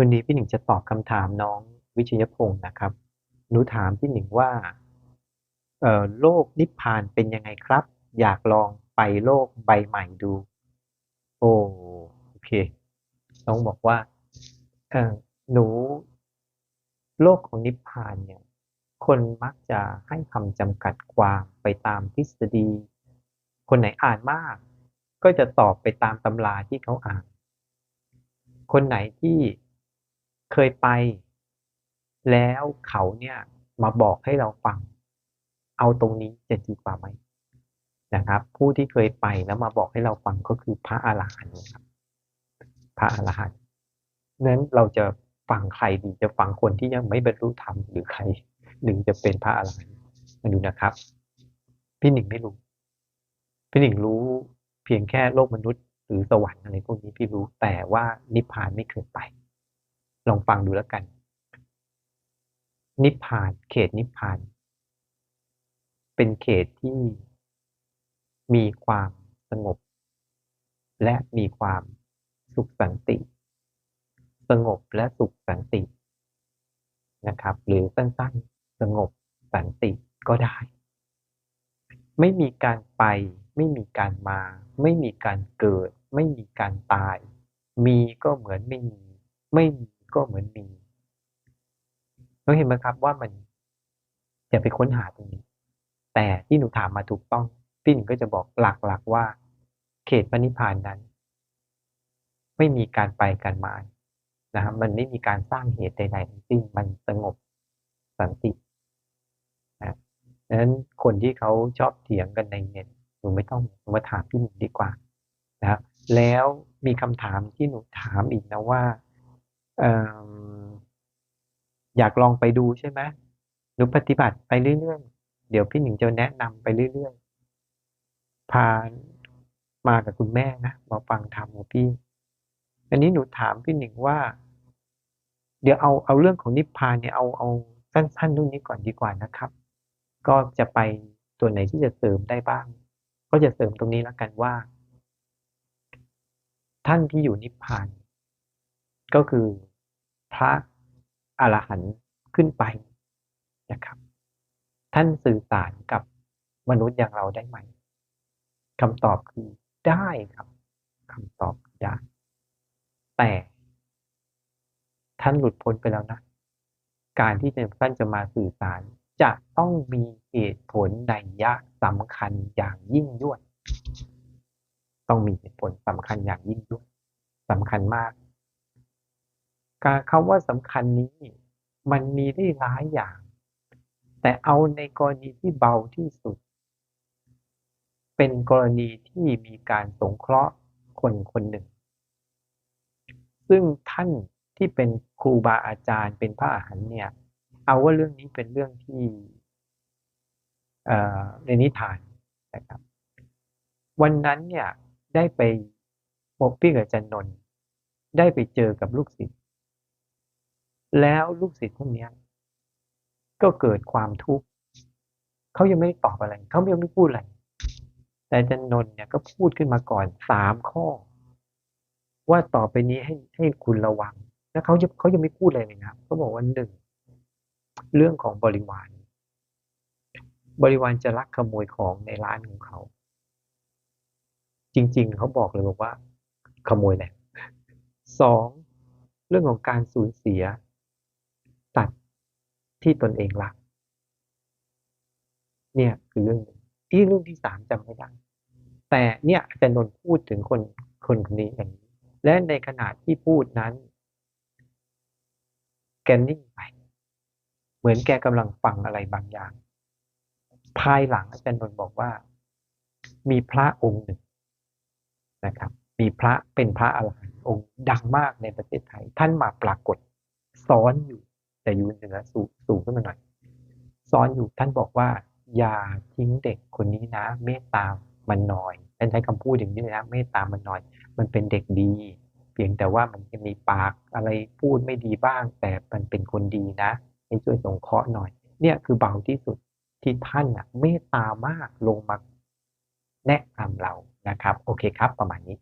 วันนี้พี่หนิงจะตอบคำถามน้องวิชยพงศ์นะครับ หนูถามพี่หนิงว่าเอ่อโลกนิพพานเป็นยังไงครับ อยากลองไปโลกใบใหม่ดู โอ้โอเค น้องบอกว่าเออหนู โลกของนิพพานเนี่ย คนมักจะให้คำจำกัดความไปตามทฤษฎี คนไหนอ่านมาก ก็จะตอบไปตามตำราที่เขาอ่าน คนไหนที่ เคยไป แล้วเขาเนี่ยมาบอกให้เราฟัง เอาตรงนี้จะดีกว่าไหมนะครับ ผู้ที่เคยไปแล้วมาบอกให้เราฟังก็คือพระอาหารหันต์ครับ พระอาหารหันต์นั้นเราจะฟังใครดีจะฟังคนที่ยังไม่บรรลุธรรมหรือใครหรือจะเป็นพระอาหารหันต์มาดูนะครับ พี่หนิงไม่รู้ พี่หนิงรู้เพียงแค่โลกมนุษย์หรือสวรรค์อะไรพวกนี้พี่รู้แต่ว่านิพพานไม่เคยไป ลองฟังดูแล้วกัน นิพพาน เขตนิพพาน เป็นเขตที่มีความสงบ และมีความสุขสันติ สงบและสุขสันตินะครับ หรือสั้นๆ สงบสันติก็ได้ ไม่มีการไป ไม่มีการมา ไม่มีการเกิด ไม่มีการตาย มีก็เหมือนไม่มี ไม่มี ก็เหมือนมีเราเห็นไหมครับว่ามันอย่าไปค้นหาตรงนี้ แต่ที่หนูถามมาถูกต้องพี่หนึ่งก็จะบอกหลักๆว่า เขตปณิพานนั้น ไม่มีการไปการมานะครับมันไม่มีการสร้างเหตุใดๆทั้งสิ้นมันสงบสันตินะดังนั้นคนที่เขาชอบเถียงกันในเน็ตหนูไม่ต้องมาถามพี่หนึ่งดีกว่านะครับแล้วมีคำถามที่หนูถามอีกนะว่า อยากลองไปดูใช่ไหมหนูปฏิบัติไปเรื่อยๆ เดี๋ยวพี่หนิงจะแนะนำไปเรื่อยๆ พามากับคุณแม่นะมาฟังธรรมของพี่ อันนี้หนูถามพี่หนิงว่า เดี๋ยวเอาเอาเรื่องของนิพพานเนี่ยเอาเอาสั้นๆนู่นนี้ก่อนดีกว่านะครับ ก็จะไปตัวไหนที่จะเสริมได้บ้าง ก็จะเสริมตรงนี้แล้วกันว่า ท่านที่อยู่นิพพาน ก็คือ พระอรหันต์ขึ้นไปนะครับ ท่านสื่อสารกับมนุษย์อย่างเราได้ไหมคำตอบคือได้ครับคำตอบได้ แต่ท่านหลุดพ้นไปแล้วนะ การที่ท่านจะมาสื่อสาร จะต้องมีเหตุผลในยะสำคัญอย่างยิ่งยวด ต้องมีเหตุผลสำคัญอย่างยิ่งยวดสำคัญมาก การคำว่าสำคัญนี้ มันมีได้หลายอย่าง แต่เอาในกรณีที่เบาที่สุด เป็นกรณีที่มีการสงเคราะห์คนคนหนึ่ง ซึ่งท่านที่เป็นครูบาอาจารย์เป็นพระอาหารเนี่ย เอาว่าเรื่องนี้เป็นเรื่องที่ในนิทานนะครับ วันนั้นเนี่ยได้ไปพบพี่กับจันนนได้ไปเจอกับลูกศิษย์ แล้วลูกศิษย์พวกนี้ก็เกิดความทุกข์เขายังไม่ได้ตอบอะไรเขายังไม่พูดอะไรแต่จันนนเนี่ยก็พูดขึ้นมาก่อนสามข้อ ว่าต่อไปนี้ให้ให้คุณระวัง แล้วเขาเขายังไม่พูดอะไรเลยนะเขาบอกว่าหนึ่งเรื่องของบริวาร บริวารจะลักขโมยของในร้านของเขา จริง ๆ เขาบอกเลยบอกว่า ขโมยแหละสองเรื่องของการสูญเสีย ที่ตนเองรัก เนี่ยคือเรื่องหนึ่งที่เรื่องที่สามจำไม่ได้แต่เนี่ยอาจารย์นนพูดถึงคนคนคนนี้อย่างนี้ และในขณะที่พูดนั้น แกนิ่งไป เหมือนแกกำลังฟังอะไรบางอย่าง ภายหลังอาจารย์นนท์บอกว่า มีพระองค์หนึ่งนะครับ มีพระเป็นพระอรหันต์องค์ดังมากในประเทศไทย ท่านมาปรากฏซ้อนอยู่ แต่อยู่เหนือสูงสูงขึ้นมาหน่อยซ้อนอยู่ท่านบอกว่า อย่าทิ้งเด็กคนนี้นะ เมตตามันน้อยท่านใช้คำพูดอย่างนี้เลยนะเมตตามันน้อย มันเป็นเด็กดี เพียงแต่ว่ามันจะมีปากอะไรพูดไม่ดีบ้าง แต่มันเป็นคนดีนะให้ช่วยสงเคราะห์หน่อย เนี่ยคือเบาที่สุดที่ท่านอะเมตตามากลงมาแนะนำเรานะครับ โอเคครับ ประมาณนี้